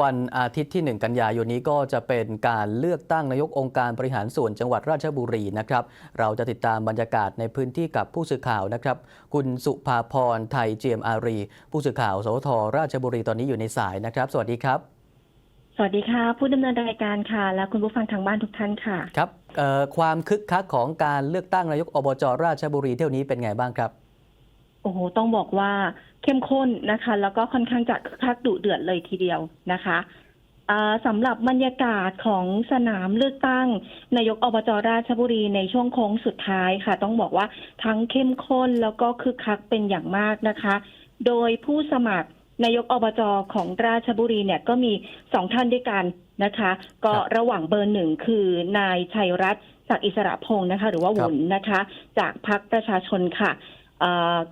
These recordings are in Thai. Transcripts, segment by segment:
วันอาทิตย์ที่ 1 กันยายนนี้ก็จะเป็นการเลือกตั้งนายกองค์การบริหารส่วนจังหวัดราชบุรีนะครับ เราจะติดตามบรรยากาศในพื้นที่กับผู้สื่อข่าวนะครับ คุณสุภาพรไทยเจียมอารี ผู้สื่อข่าวสวทราชบุรีตอนนี้อยู่ในสายนะครับ สวัสดีครับ สวัสดีค่ะ ผู้ดำเนินรายการค่ะ และคุณผู้ฟังทางบ้านทุกท่านค่ะ ครับเอ่อความคึกคักของการเลือกตั้งนายกอบจราชบุรีเที่ยวนี้เป็นไงบ้างครับ โอ้โหต้องบอกว่าเข้มข้นนะคะ แล้วก็ค่อนข้างจะคึกคักดุเดือดเลยทีเดียวนะคะสำหรับบรรยากาศของสนามเลือกตั้ง นายกอบจราชบุรีในช่วงโค้งสุดท้ายค่ะ ต้องบอกว่าทั้งเข้มข้นแล้วก็คึกคักเป็นอย่างมากนะคะ โดยผู้สมัครนายกอบจของราชบุรีเนี่ยก็มีสองท่านด้วยกันนะคะ ก็ระหว่างเบอร์หนึ่งคือนายชัยรัตน์ศักดิ์อิสระพงศ์นะคะ หรือว่าวุนนะคะ จากพรรคประชาชนค่ะ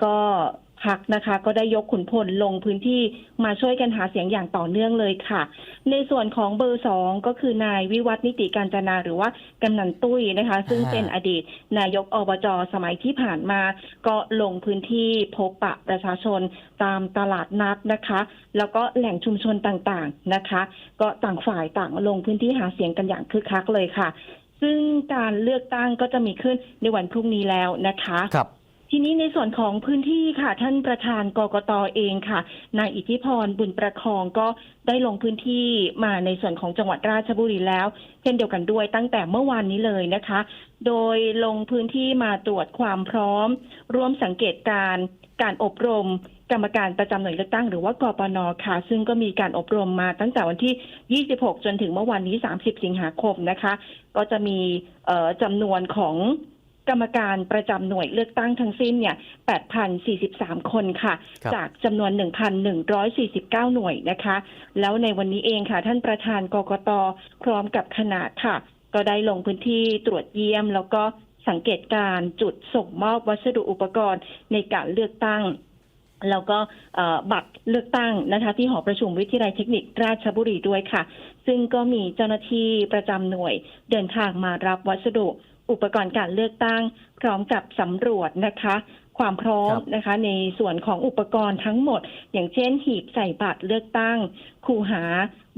ก็พักนะคะก็ได้ยกขุนพลลงพื้นที่มาช่วยกันหาเสียงอย่างต่อเนื่องเลยค่ะ ในส่วนของเบอร์สองก็คือนายวิวัฒน์นิติการจนาหรือว่ากำนันตุ้ยนะคะ ซึ่งอ่าเป็นอดีตนายกอบจสมัยที่ผ่านมา ก็ลงพื้นที่พบปะประชาชนตามตลาดนัดนะคะ แล้วก็แหล่งชุมชนต่างๆนะคะ ก็ต่างฝ่ายต่างลงพื้นที่หาเสียงกันอย่างคึกคักเลยค่ะ ซึ่งการเลือกตั้งก็จะมีขึ้นในวันพรุ่งนี้แล้วนะคะครับ ทีนี้ในส่วนของพื้นที่ค่ะ ท่านประธานกกตเองค่ะนายอิทธิพรบุญประคองก็ได้ลงพื้นที่มาในส่วนของจังหวัดราชบุรีแล้ว เช่นเดียวกันด้วยตั้งแต่เมื่อวานนี้เลยนะคะ โดยลงพื้นที่มาตรวจความพร้อม ร่วมสังเกตการการอบรมกรรมการประจำหน่วยเลือกตั้งหรือว่ากปนค่ะ ซึ่งก็มีการอบรมมาตั้งแต่วันที่ 26 จนถึงเมื่อวานนี้ 30 สิงหาคมนะคะ ก็จะมีจำนวนของ กรรมการประจำหน่วยเลือกตั้งทั้งสิ้นเนี่ย 8,043 คนค่ะ ครับ จากจำนวน 1,149 หน่วยนะคะ แล้วในวันนี้เองค่ะ ท่านประธานกกตพร้อมกับคณะค่ะ ก็ได้ลงพื้นที่ตรวจเยี่ยม แล้วก็สังเกตการณ์จุดส่งมอบวัสดุอุปกรณ์ในการเลือกตั้ง แล้วก็เอ่อบัตรเลือกตั้งนะคะที่หอประชุมวิทยาลัยเทคนิคราชบุรีด้วยค่ะ ซึ่งก็มีเจ้าหน้าที่ประจำหน่วยเดินทางมารับวัสดุอุปกรณ์การเลือกตั้ง พร้อมกับสำรวจนะคะ ความพร้อมครับนะคะ ในส่วนของอุปกรณ์ทั้งหมด อย่างเช่น หีบใส่บัตรเลือกตั้ง คูหา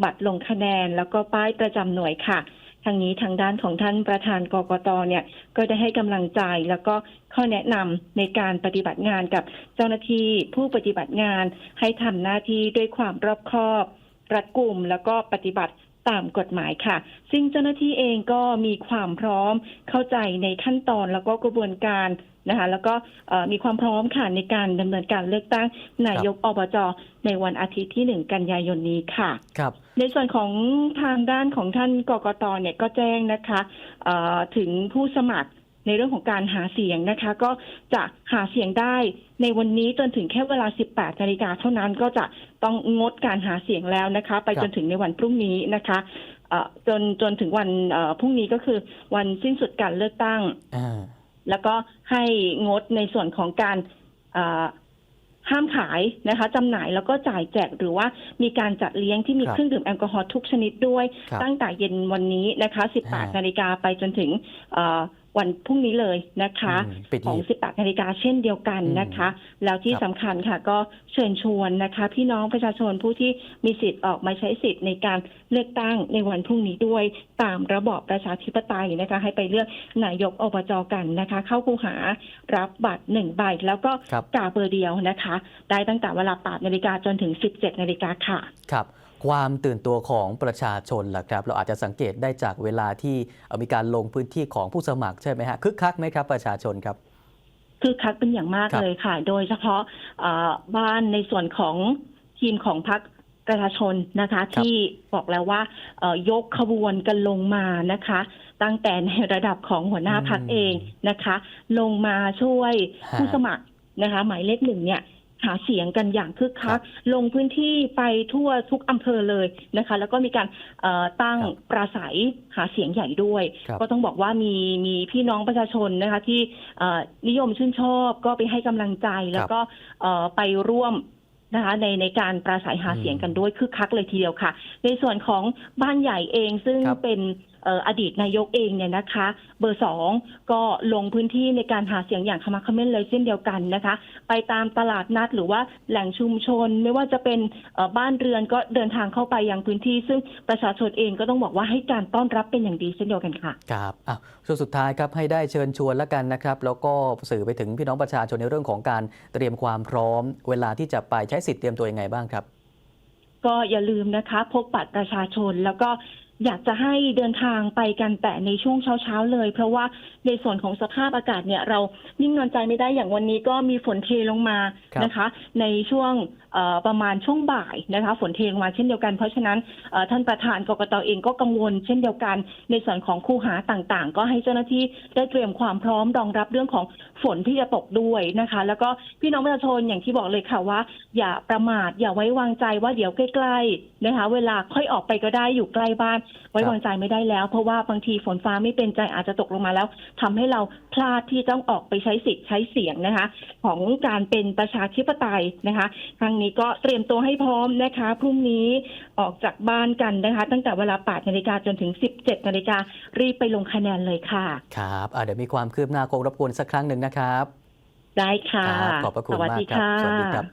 บัตรลงคะแนน แล้วก็ป้ายประจำหน่วยค่ะ ทางนี้ทางด้านของท่านประธานกกตเนี่ยก็ได้ให้กำลังใจแล้วก็ข้อแนะนำในการปฏิบัติงานกับเจ้าหน้าที่ผู้ปฏิบัติงานให้ทำหน้าที่ด้วยความรอบคอบรัดกุมแล้วก็ปฏิบัติ ตามกฎหมายค่ะ ซึ่งเจ้าหน้าที่เองก็มีความพร้อมเข้าใจในขั้นตอนแล้วก็กระบวนการนะคะแล้วก็เอ่อมีความพร้อมค่ะในการดำเนินการเลือกตั้งนายกอบจในวันอาทิตย์ที่หนึ่งกันยายนนี้ค่ะครับในส่วนของทางด้านของท่านกกตเนี่ยก็แจ้งนะคะเอ่อถึงผู้สมัคร ในเรื่องของการหาเสียงนะคะ ก็จะหาเสียงได้ในวันนี้จนถึงแค่เวลา 18นาฬิกาเท่านั้นก็จะต้องงดการหาเสียงแล้วนะคะ ไปครับจนถึงในวันพรุ่งนี้นะคะเอ่อจนจนถึงวันเอ่อพรุ่งนี้ก็คือวันสิ้นสุดการเลือกตั้งอ่าแล้วก็ให้งดในส่วนของการเอ่อห้ามขายนะคะจำหน่ายแล้วก็จ่ายแจกหรือว่ามีการจัดเลี้ยงที่มีครับเครื่องดื่มแอลกอฮอล์ทุกชนิดด้วยครับตั้งแต่เย็นวันนี้นะคะอ่า18 นาฬิกาไปจนถึงเอ่อ วันพรุ่งนี้เลยนะคะอืมปิดของหีบ18นาฬิกาเช่นเดียวกันนะคะ แล้วที่ครับสำคัญค่ะก็เชิญชวนนะคะ พี่น้องประชาชนผู้ที่มีสิทธิ์ออกมาใช้สิทธิ์ในการเลือกตั้งในวันพรุ่งนี้ด้วยตามระบอบประชาธิปไตยนะคะ ให้ไปเลือกนายกอบจกันนะคะ เข้าคูหารับบัตรหนึ่งใบแล้วก็ครับกาเบอร์เดียวนะคะ ได้ตั้งแต่เวลา8นาฬิกาจนถึง 17นาฬิกาค่ะ ครับ ความตื่นตัวของประชาชนล่ะครับ เราอาจจะสังเกตได้จากเวลาที่เอ่อมีการลงพื้นที่ของผู้สมัครใช่ไหมฮะคึกคักไหมครับประชาชนครับคือคักเป็นอย่างมากครับเลยค่ะ โดยเฉพาะเอ่อบ้านในส่วนของทีมของพรรคประชาชนนะคะ ที่บอกแล้วว่าเอ่อยกขบวนกันลงมานะคะ ตั้งแต่ในระดับของหัวหน้าพรรคอืมเองนะคะ ลงมาช่วยฮะผู้สมัครนะคะ หมายเลขหนึ่งเนี่ย หาเสียงกันอย่างคึกคัครักบลงพื้นที่ไปทั่วทุกอำเภอเลยนะคะ แล้วก็มีการเอ่อตั้งครับปราศัยหาเสียงใหญ่ด้วยครับก็ต้องบอกว่ามีมีพี่น้องประชาชนนะคะที่เอ่อนิยมชื่นชอบก็ไปให้กำลังใจแล้วก็เอ่อไปร่วมนะคะในในการปราศัยหาเสียงกันด้วยคึกคักเลยทีเดียวค่ะ ในส่วนของบ้านใหญ่เองซึ่งครับเป็นเอ่ออดีตนายกเองเนี่ยนะคะ เบอร์สองก็ลงพื้นที่ในการหาเสียงอย่างขมักเขม้นเลยเช่นเดียวกันนะคะ ไปตามตลาดนัดหรือว่าแหล่งชุมชน ไม่ว่าจะเป็นเอ่อบ้านเรือนก็เดินทางเข้าไปยังพื้นที่ ซึ่งประชาชนเองก็ต้องบอกว่าให้การต้อนรับเป็นอย่างดีเช่นเดียวกันค่ะครับอะช่วงสุดท้ายครับให้ได้เชิญชวนแล้วกันนะครับ แล้วก็สื่อไปถึงพี่น้องประชาชนในเรื่องของการเตรียมความพร้อม เวลาที่จะไปใช้สิทธิ์เตรียมตัวยังไงบ้างครับก็อย่าลืมนะคะ พกบัตรประชาชนแล้วก็ อยากจะให้เดินทางไปกันแต่ในช่วงเช้าๆเลย เพราะว่าในส่วนของสภาพอากาศเนี่ย เรานิ่งนอนใจไม่ได้อย่างวันนี้ก็มีฝนเทลงมาครับนะคะ ในช่วงเอ่อประมาณช่วงบ่ายนะคะ ฝนเทลงมาเช่นเดียวกันเพราะฉะนั้นเอ่อท่านประธานกกตเองก็กังวล เช่นเดียวกัน ในส่วนของคูหาต่างๆ ก็ให้เจ้าหน้าที่ได้เตรียมความพร้อมรองรับเรื่องของฝนที่จะตกด้วยนะคะ แล้วก็พี่น้องประชาชนอย่างที่บอกเลยค่ะว่า อย่าประมาทอย่าไว้วางใจว่าเดี๋ยวใกล้ๆนะคะ เวลาค่อยออกไปก็ได้อยู่ใกล้บ้านไว้วางใจไม่ได้แล้ว เพราะว่าบางทีฝนฟ้าไม่เป็นใจอาจจะตกลงมาแล้วทำให้เราพลาดที่ต้องออกไปใช้สิทธิ์ใช้เสียงนะคะ ของการเป็นประชาธิปไตยนะคะครั้งนี้ก็เตรียมตัวให้พร้อมนะคะพรุ่งนี้ออกจากบ้านกันนะคะ ตั้งแต่เวลา8นาฬิกาจนถึง 17นาฬิการีบไปลงคะแนนเลยค่ะ ครับอะเดี๋ยวมีความคืบหน้าคงรบกวนสักครั้งหนึ่งนะครับ ได้ค่ะครับขอบพระคุณสวัสมากดีครับค่ะสวัสดีครับ